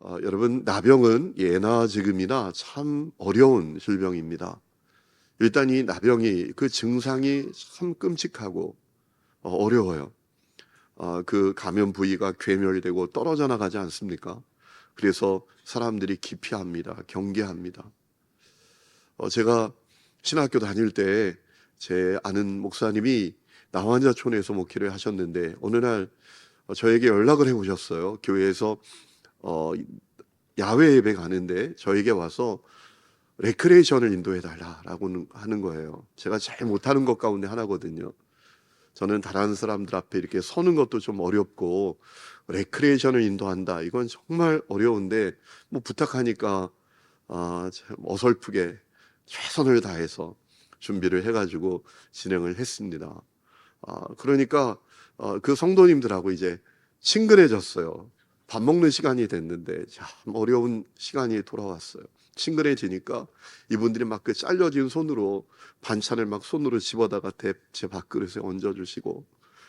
어, 여러분 나병은 예나 지금이나 참 어려운 질병입니다. 일단 이 나병이 그 증상이 참 끔찍하고 어, 어려워요. 어, 그 감염 부위가 괴멸되고 떨어져 나가지 않습니까? 그래서 사람들이 기피합니다. 경계합니다. 어, 제가 신학교 다닐 때 제 아는 목사님이 나환자촌에서 목회를 하셨는데 어느 날 어, 저에게 연락을 해 오셨어요. 교회에서 어, 야외 예배 가는데 저에게 와서 레크레이션을 인도해 달라라고 하는 거예요. 제가 제일 못하는 것 가운데 하나거든요. 저는 다른 사람들 앞에 이렇게 서는 것도 좀 어렵고 레크레이션을 인도한다. 이건 정말 어려운데 뭐 부탁하니까 아, 참 어설프게 최선을 다해서 준비를 해가지고 진행을 했습니다. 아, 그러니까 어, 그 성도님들하고 이제 친근해졌어요. 밥 먹는 시간이 됐는데 참 어려운 시간이 돌아왔어요. 친근해지니까 이분들이 막 그 잘려진 손으로 반찬을 막 손으로 집어다가 대- 제 밥그릇에 얹어주시고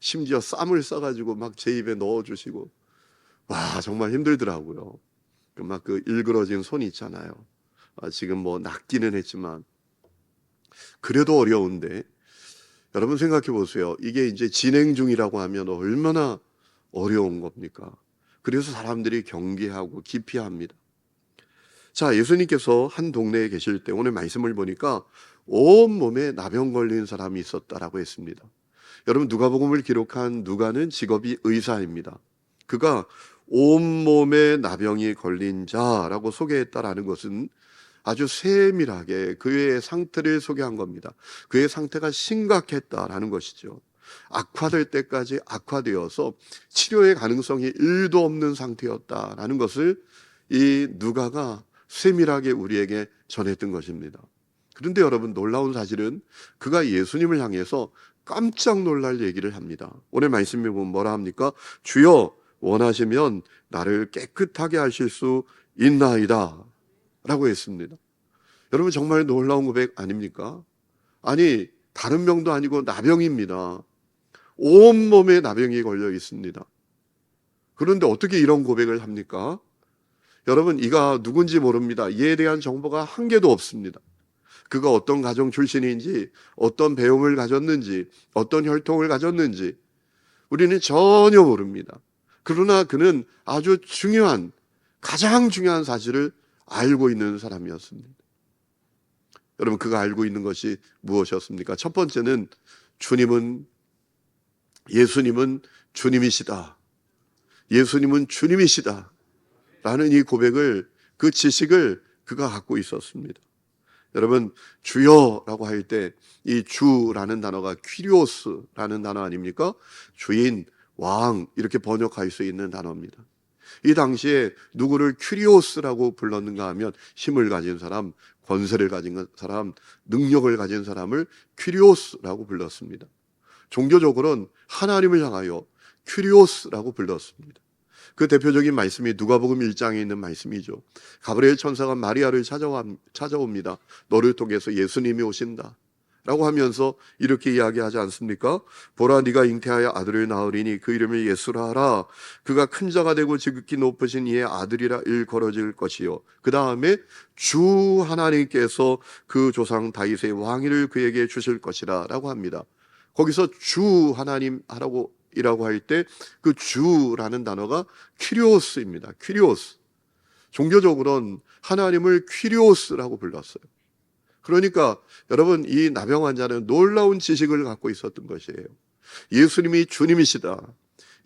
심지어 쌈을 싸가지고 막 제 입에 넣어주시고 와 정말 힘들더라고요. 막 그 일그러진 손 있잖아요. 아, 지금 뭐 낫기는 했지만 그래도 어려운데 여러분 생각해 보세요. 이게 이제 진행 중이라고 하면 얼마나 어려운 겁니까? 그래서 사람들이 경계하고 기피합니다. 자, 예수님께서 한 동네에 계실 때 오늘 말씀을 보니까 온 몸에 나병 걸린 사람이 있었다라고 했습니다. 여러분 누가복음을 기록한 누가는 직업이 의사입니다. 그가 온 몸에 나병이 걸린 자라고 소개했다라는 것은 아주 세밀하게 그의 상태를 소개한 겁니다. 그의 상태가 심각했다라는 것이죠. 악화될 때까지 악화되어서 치료의 가능성이 1도 없는 상태였다라는 것을 이 누가가 세밀하게 우리에게 전했던 것입니다. 그런데 여러분 놀라운 사실은 그가 예수님을 향해서 깜짝 놀랄 얘기를 합니다. 오늘 말씀에 보면 뭐라 합니까? 주여 원하시면 나를 깨끗하게 하실 수 있나이다. 라고 했습니다. 여러분 정말 놀라운 고백 아닙니까? 아니 다른 병도 아니고 나병입니다. 온몸에 나병이 걸려 있습니다. 그런데 어떻게 이런 고백을 합니까? 여러분 이가 누군지 모릅니다. 이에 대한 정보가 한 개도 없습니다. 그가 어떤 가정 출신인지, 어떤 배움을 가졌는지, 어떤 혈통을 가졌는지 우리는 전혀 모릅니다. 그러나 그는 아주 중요한 가장 중요한 사실을 알고 있는 사람이었습니다. 여러분 그가 알고 있는 것이 무엇이었습니까? 첫 번째는 주님은 예수님은 주님이시다. 예수님은 주님이시다. 라는 이 고백을 그 지식을 그가 갖고 있었습니다. 여러분 주여라고 할 때 이 주라는 단어가 퀴리오스라는 단어 아닙니까? 주인, 왕 이렇게 번역할 수 있는 단어입니다. 이 당시에 누구를 큐리오스라고 불렀는가 하면 힘을 가진 사람, 권세를 가진 사람, 능력을 가진 사람을 큐리오스라고 불렀습니다. 종교적으로는 하나님을 향하여 큐리오스라고 불렀습니다. 그 대표적인 말씀이 누가복음 1장에 있는 말씀이죠. 가브리엘 천사가 마리아를 찾아옵니다. 너를 통해서 예수님이 오신다. 라고 하면서 이렇게 이야기하지 않습니까? 보라 네가 잉태하여 아들을 낳으리니 그 이름을 예수라 하라. 그가 큰 자가 되고 지극히 높으신 이의 아들이라 일컬어질 것이요. 그 다음에 주 하나님께서 그 조상 다윗의 왕위를 그에게 주실 것이라 라고 합니다. 거기서 주 하나님 하라고 이라고 할 때 그 주라는 단어가 퀴리오스입니다. 퀴리오스. 종교적으로는 하나님을 퀴리오스라고 불렀어요. 그러니까 여러분 이 나병 환자는 놀라운 지식을 갖고 있었던 것이에요. 예수님이 주님이시다.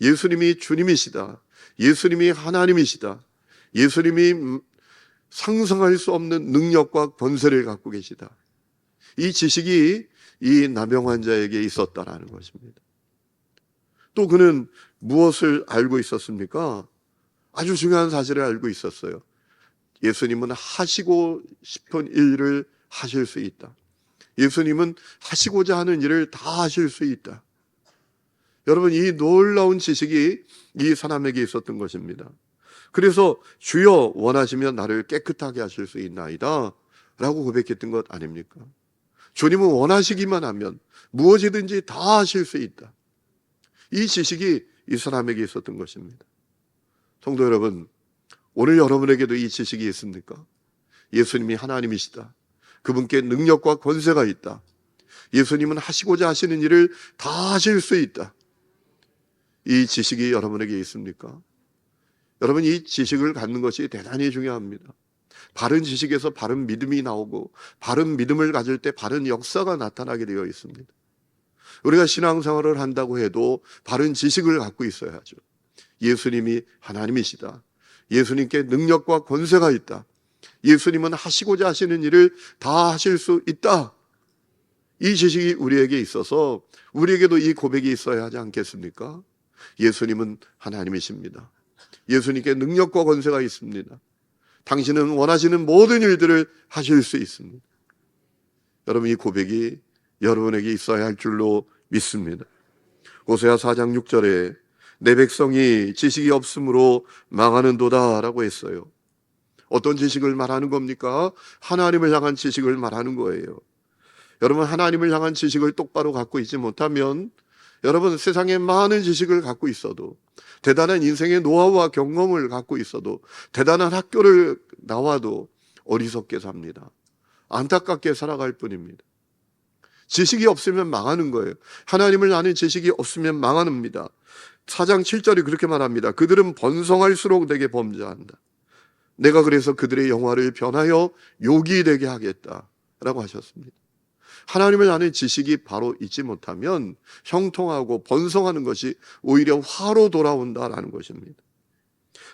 예수님이 주님이시다. 예수님이 하나님이시다. 예수님이 음, 상상할 수 없는 능력과 권세를 갖고 계시다. 이 지식이 이 나병 환자에게 있었다라는 것입니다. 또 그는 무엇을 알고 있었습니까? 아주 중요한 사실을 알고 있었어요. 예수님은 하시고 싶은 일을 하실 수 있다. 예수님은 하시고자 하는 일을 다 하실 수 있다. 여러분, 이 놀라운 지식이 이 사람에게 있었던 것입니다. 그래서 주여 원하시면 나를 깨끗하게 하실 수 있나이다. 라고 고백했던 것 아닙니까? 주님은 원하시기만 하면 무엇이든지 다 하실 수 있다. 이 지식이 이 사람에게 있었던 것입니다. 성도 여러분, 오늘 여러분에게도 이 지식이 있습니까? 예수님이 하나님이시다. 그분께 능력과 권세가 있다. 예수님은 하시고자 하시는 일을 다 하실 수 있다. 이 지식이 여러분에게 있습니까? 여러분 이 지식을 갖는 것이 대단히 중요합니다. 바른 지식에서 바른 믿음이 나오고 바른 믿음을 가질 때 바른 역사가 나타나게 되어 있습니다. 우리가 신앙생활을 한다고 해도 바른 지식을 갖고 있어야죠. 예수님이 하나님이시다. 예수님께 능력과 권세가 있다. 예수님은 하시고자 하시는 일을 다 하실 수 있다. 이 지식이 우리에게 있어서 우리에게도 이 고백이 있어야 하지 않겠습니까? 예수님은 하나님이십니다. 예수님께 능력과 권세가 있습니다. 당신은 원하시는 모든 일들을 하실 수 있습니다. 여러분 이 고백이 여러분에게 있어야 할 줄로 믿습니다. 호세아 4장 6절에 내 백성이 지식이 없으므로 망하는도다라고 했어요. 어떤 지식을 말하는 겁니까? 하나님을 향한 지식을 말하는 거예요. 여러분 하나님을 향한 지식을 똑바로 갖고 있지 못하면 여러분 세상에 많은 지식을 갖고 있어도 대단한 인생의 노하우와 경험을 갖고 있어도 대단한 학교를 나와도 어리석게 삽니다. 안타깝게 살아갈 뿐입니다. 지식이 없으면 망하는 거예요. 하나님을 아는 지식이 없으면 망합니다. 4장 7절이 그렇게 말합니다. 그들은 번성할수록 내게 범죄한다. 내가 그래서 그들의 영화를 변하여 욕이 되게 하겠다. 라고 하셨습니다. 하나님을 아는 지식이 바로 있지 못하면 형통하고 번성하는 것이 오히려 화로 돌아온다라는 것입니다.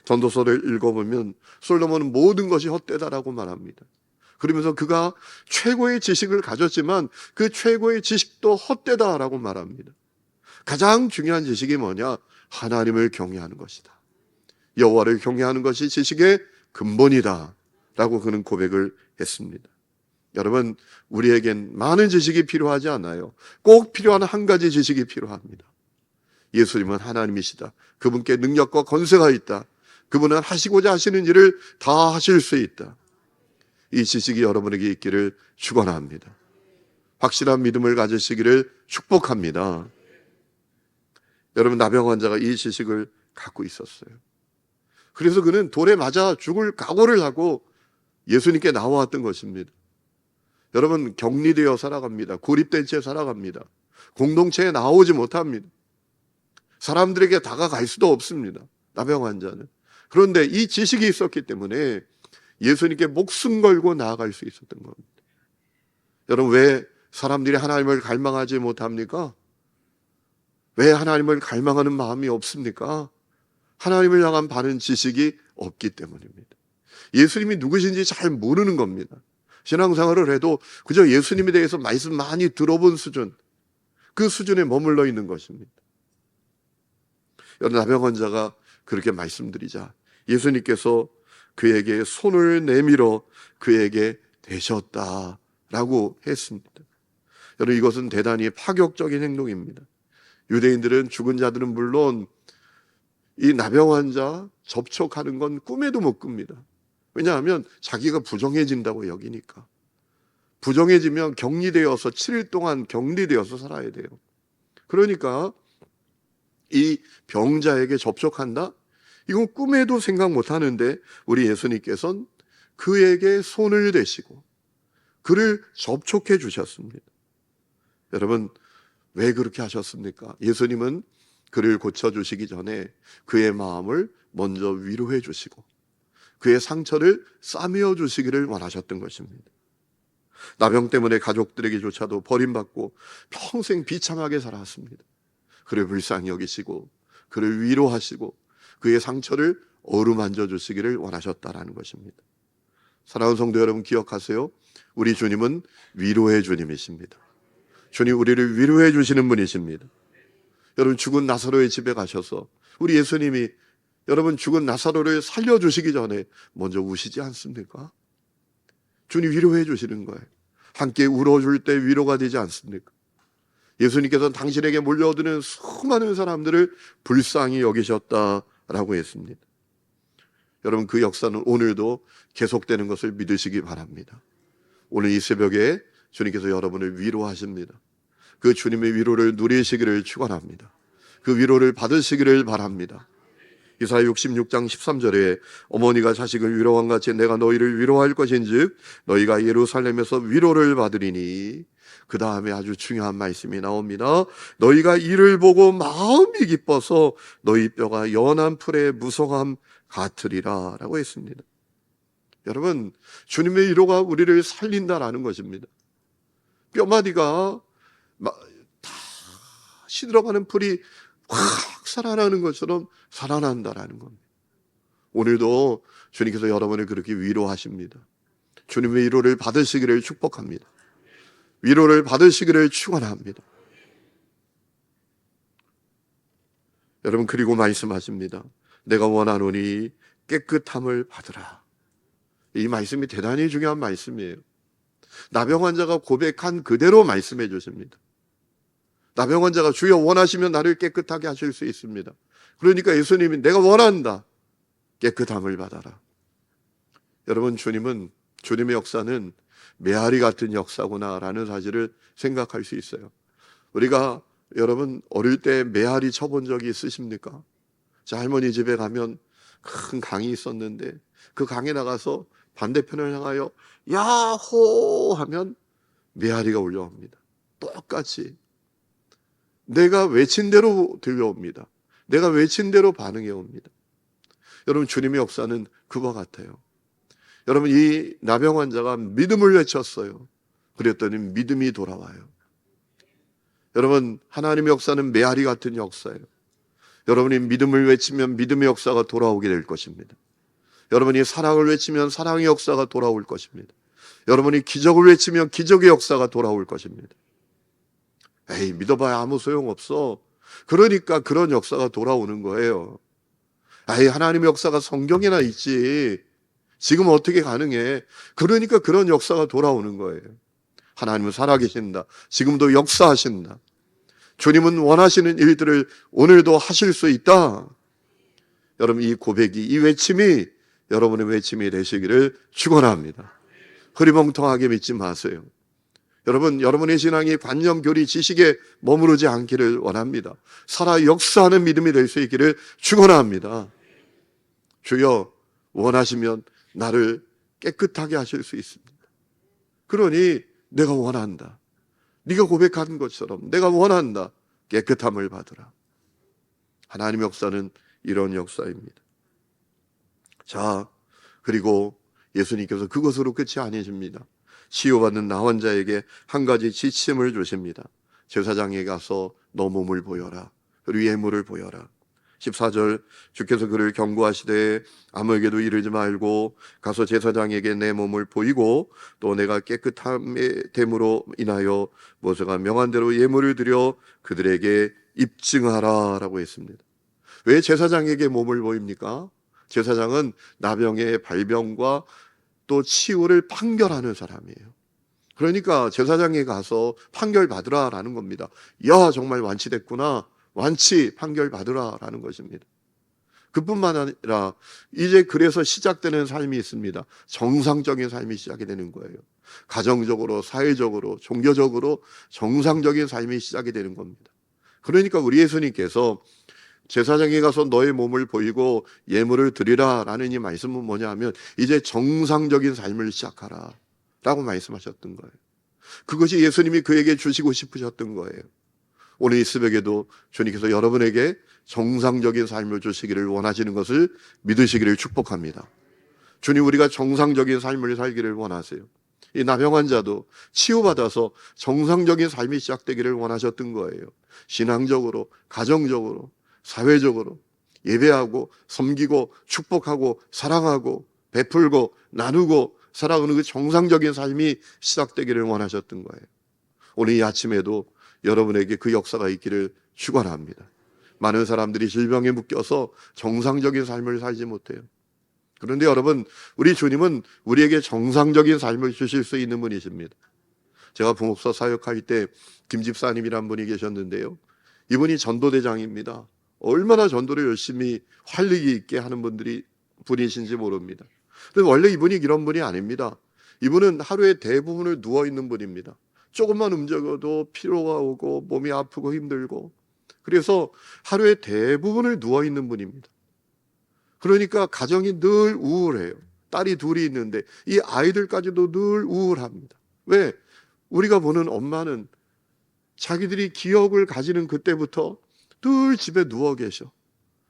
전도서를 읽어보면 솔로몬은 모든 것이 헛되다라고 말합니다. 그러면서 그가 최고의 지식을 가졌지만 그 최고의 지식도 헛되다라고 말합니다. 가장 중요한 지식이 뭐냐? 하나님을 경외하는 것이다. 여호와를 경외하는 것이 지식의 근본이다라고 그는 고백을 했습니다. 여러분, 우리에겐 많은 지식이 필요하지 않아요. 꼭 필요한 한 가지 지식이 필요합니다. 예수님은 하나님이시다. 그분께 능력과 권세가 있다. 그분은 하시고자 하시는 일을 다 하실 수 있다. 이 지식이 여러분에게 있기를 축원합니다. 확실한 믿음을 가지시기를 축복합니다. 여러분 나병 환자가 이 지식을 갖고 있었어요. 그래서 그는 돌에 맞아 죽을 각오를 하고 예수님께 나와왔던 것입니다. 여러분 격리되어 살아갑니다. 고립된 채 살아갑니다. 공동체에 나오지 못합니다. 사람들에게 다가갈 수도 없습니다. 나병 환자는. 그런데 이 지식이 있었기 때문에 예수님께 목숨 걸고 나아갈 수 있었던 겁니다. 여러분 왜 사람들이 하나님을 갈망하지 못합니까? 왜 하나님을 갈망하는 마음이 없습니까? 하나님을 향한 바른 지식이 없기 때문입니다. 예수님이 누구신지 잘 모르는 겁니다. 신앙생활을 해도 그저 예수님에 대해서 말씀 많이 들어본 수준, 그 수준에 머물러 있는 것입니다. 여러분, 나병 환자가 그렇게 말씀드리자 예수님께서 그에게 손을 내밀어 그에게 되셨다라고 했습니다. 여러분, 이것은 대단히 파격적인 행동입니다. 유대인들은 죽은 자들은 물론 이 나병 환자 접촉하는 건 꿈에도 못 꿉니다. 왜냐하면 자기가 부정해진다고 여기니까. 부정해지면 격리되어서 7일 동안 격리되어서 살아야 돼요. 그러니까 이 병자에게 접촉한다? 이건 꿈에도 생각 못 하는데 우리 예수님께서는 그에게 손을 대시고 그를 접촉해 주셨습니다. 여러분, 왜 그렇게 하셨습니까? 예수님은 그를 고쳐주시기 전에 그의 마음을 먼저 위로해 주시고 그의 상처를 싸매어 주시기를 원하셨던 것입니다. 나병 때문에 가족들에게조차도 버림받고 평생 비참하게 살았습니다. 그를 불쌍히 여기시고 그를 위로하시고 그의 상처를 어루만져 주시기를 원하셨다라는 것입니다. 사랑하는 성도 여러분 기억하세요. 우리 주님은 위로의 주님이십니다. 주님 우리를 위로해 주시는 분이십니다. 여러분 죽은 나사로의 집에 가셔서 우리 예수님이 여러분 죽은 나사로를 살려주시기 전에 먼저 우시지 않습니까? 주님 위로해 주시는 거예요. 함께 울어줄 때 위로가 되지 않습니까? 예수님께서는 당신에게 몰려드는 수많은 사람들을 불쌍히 여기셨다라고 했습니다. 여러분 그 역사는 오늘도 계속되는 것을 믿으시기 바랍니다. 오늘 이 새벽에 주님께서 여러분을 위로하십니다. 그 주님의 위로를 누리시기를 축원합니다. 그 위로를 받으시기를 바랍니다. 이사야 66장 13절에 어머니가 자식을 위로한 같이 내가 너희를 위로할 것인즉 너희가 예루살렘에서 위로를 받으리니 그 다음에 아주 중요한 말씀이 나옵니다. 너희가 이를 보고 마음이 기뻐서 너희 뼈가 연한 풀의 무성함 같으리라 라고 했습니다. 여러분 주님의 위로가 우리를 살린다라는 것입니다. 뼈마디가 막다 시들어가는 풀이 확 살아나는 것처럼 살아난다라는 겁니다. 오늘도 주님께서 여러분을 그렇게 위로하십니다. 주님의 위로를 받으시기를 축복합니다. 위로를 받으시기를 축원합니다. 여러분 그리고 말씀하십니다. 내가 원하노니 깨끗함을 받으라. 이 말씀이 대단히 중요한 말씀이에요. 나병 환자가 고백한 그대로 말씀해 주십니다. 나병 환자가 주여 원하시면 나를 깨끗하게 하실 수 있습니다. 그러니까 예수님이 내가 원한다. 깨끗함을 받아라. 여러분 주님은 주님의 역사는 메아리 같은 역사구나라는 사실을 생각할 수 있어요. 우리가 여러분 어릴 때 메아리 쳐본 적이 있으십니까? 자 할머니 집에 가면 큰 강이 있었는데 그 강에 나가서 반대편을 향하여 야호 하면 메아리가 올라옵니다. 똑같이 내가 외친 대로 들려옵니다. 내가 외친 대로 반응해 옵니다. 여러분 주님의 역사는 그와 같아요. 여러분 이 나병 환자가 믿음을 외쳤어요. 그랬더니 믿음이 돌아와요. 여러분 하나님의 역사는 메아리 같은 역사예요. 여러분이 믿음을 외치면 믿음의 역사가 돌아오게 될 것입니다. 여러분이 사랑을 외치면 사랑의 역사가 돌아올 것입니다. 여러분이 기적을 외치면 기적의 역사가 돌아올 것입니다. 에이, 믿어봐야 아무 소용없어. 그러니까 그런 역사가 돌아오는 거예요. 아이, 하나님의 역사가 성경에나 있지. 지금 어떻게 가능해? 그러니까 그런 역사가 돌아오는 거예요. 하나님은 살아계신다. 지금도 역사하신다. 주님은 원하시는 일들을 오늘도 하실 수 있다. 여러분, 이 고백이, 이 외침이 여러분의 외침이 되시기를 축원합니다. 흐리멍텅하게 믿지 마세요. 여러분, 여러분의 신앙이 관념, 교리, 지식에 머무르지 않기를 원합니다. 살아 역사하는 믿음이 될 수 있기를 축원합니다. 주여 원하시면 나를 깨끗하게 하실 수 있습니다. 그러니 내가 원한다. 네가 고백한 것처럼 내가 원한다. 깨끗함을 받으라. 하나님 역사는 이런 역사입니다. 자, 그리고 예수님께서 그것으로 끝이 아니십니다. 치유받는 나 환자에게 한 가지 지침을 주십니다. 제사장에 가서 너 몸을 보여라. 그리고 예물을 보여라. 14절 주께서 그를 경고하시되 아무에게도 이르지 말고 가서 제사장에게 내 몸을 보이고 또 내가 깨끗함의 됨으로 인하여 모세가 명한 대로 예물을 드려 그들에게 입증하라라고 했습니다. 왜 제사장에게 몸을 보입니까? 제사장은 나병의 발병과 또 치유를 판결하는 사람이에요. 그러니까 제사장에 가서 판결 받으라라는 겁니다. 야, 정말 완치됐구나. 완치 판결 받으라라는 것입니다. 그뿐만 아니라 이제 그래서 시작되는 삶이 있습니다. 정상적인 삶이 시작이 되는 거예요. 가정적으로, 사회적으로, 종교적으로 정상적인 삶이 시작이 되는 겁니다. 그러니까 우리 예수님께서 제사장에 가서 너의 몸을 보이고 예물을 드리라 라는 이 말씀은 뭐냐 하면 이제 정상적인 삶을 시작하라 라고 말씀하셨던 거예요. 그것이 예수님이 그에게 주시고 싶으셨던 거예요. 오늘 이 새벽에도 주님께서 여러분에게 정상적인 삶을 주시기를 원하시는 것을 믿으시기를 축복합니다. 주님 우리가 정상적인 삶을 살기를 원하세요. 이 나병 환자도 치유받아서 정상적인 삶이 시작되기를 원하셨던 거예요. 신앙적으로, 가정적으로, 사회적으로 예배하고 섬기고 축복하고 사랑하고 베풀고 나누고 살아가는 그 정상적인 삶이 시작되기를 원하셨던 거예요. 오늘 이 아침에도 여러분에게 그 역사가 있기를 축원합니다. 많은 사람들이 질병에 묶여서 정상적인 삶을 살지 못해요. 그런데 여러분, 우리 주님은 우리에게 정상적인 삶을 주실 수 있는 분이십니다. 제가 부목사 사역할 때 김집사님이란 분이 계셨는데요. 이분이 전도대장입니다. 얼마나 전도를 열심히 활력이 있게 하는 분들이 분이신지 모릅니다. 근데 원래 이분이 이런 분이 아닙니다. 이분은 하루의 대부분을 누워 있는 분입니다. 조금만 움직여도 피로가 오고 몸이 아프고 힘들고 그래서 하루의 대부분을 누워 있는 분입니다. 그러니까 가정이 늘 우울해요. 딸이 둘이 있는데 이 아이들까지도 늘 우울합니다. 왜? 우리가 보는 엄마는 자기들이 기억을 가지는 그때부터 늘 집에 누워 계셔.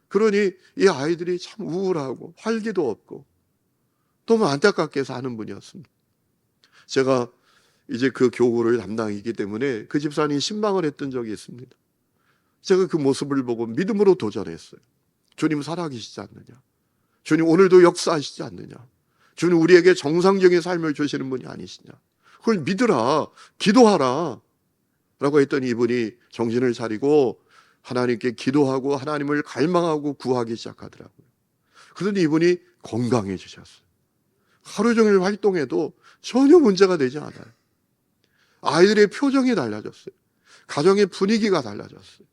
그러니 이 아이들이 참 우울하고 활기도 없고 너무 안타깝게 사는 분이었습니다. 제가 이제 그 교구를 담당이기 때문에 그 집사님이 신방을 했던 적이 있습니다. 제가 그 모습을 보고 믿음으로 도전했어요. 주님 살아계시지 않느냐? 주님 오늘도 역사하시지 않느냐? 주님 우리에게 정상적인 삶을 주시는 분이 아니시냐? 그걸 믿으라, 기도하라. 라고 했더니 이분이 정신을 차리고 하나님께 기도하고 하나님을 갈망하고 구하기 시작하더라고요. 그러더니 이분이 건강해지셨어요. 하루 종일 활동해도 전혀 문제가 되지 않아요. 아이들의 표정이 달라졌어요. 가정의 분위기가 달라졌어요.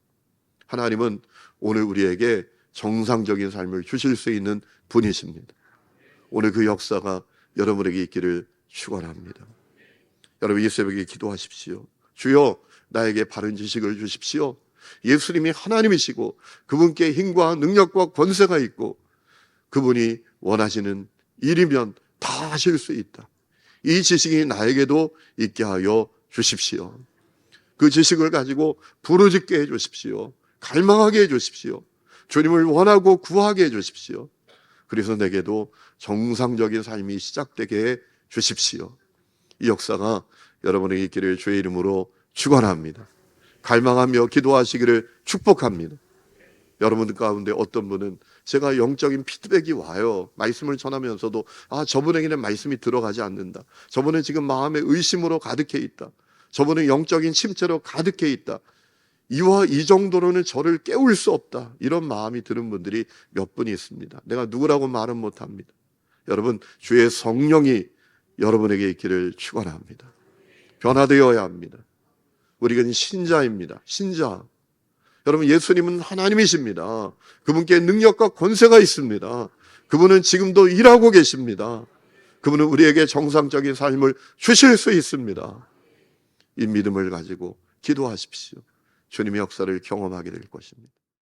하나님은 오늘 우리에게 정상적인 삶을 주실 수 있는 분이십니다. 오늘 그 역사가 여러분에게 있기를 축원합니다. 여러분 이 새벽에 기도하십시오. 주여 나에게 바른 지식을 주십시오. 예수님이 하나님이시고 그분께 힘과 능력과 권세가 있고 그분이 원하시는 일이면 다 하실 수 있다. 이 지식이 나에게도 있게 하여 주십시오. 그 지식을 가지고 부르짖게 해 주십시오. 갈망하게 해 주십시오. 주님을 원하고 구하게 해 주십시오. 그래서 내게도 정상적인 삶이 시작되게 해 주십시오. 이 역사가 여러분에게 있기를 주의 이름으로 축원합니다. 갈망하며 기도하시기를 축복합니다. 여러분들 가운데 어떤 분은 제가 영적인 피드백이 와요. 말씀을 전하면서도 아 저분에게는 말씀이 들어가지 않는다. 저분은 지금 마음에 의심으로 가득해 있다. 저분은 영적인 침체로 가득해 있다. 이와 이 정도로는 저를 깨울 수 없다. 이런 마음이 드는 분들이 몇 분이 있습니다. 내가 누구라고 말은 못 합니다. 여러분 주의 성령이 여러분에게 있기를 축원합니다. 변화되어야 합니다. 우리는 신자입니다. 신자. 여러분 예수님은 하나님이십니다. 그분께 능력과 권세가 있습니다. 그분은 지금도 일하고 계십니다. 그분은 우리에게 정상적인 삶을 주실 수 있습니다. 이 믿음을 가지고 기도하십시오. 주님의 역사를 경험하게 될 것입니다.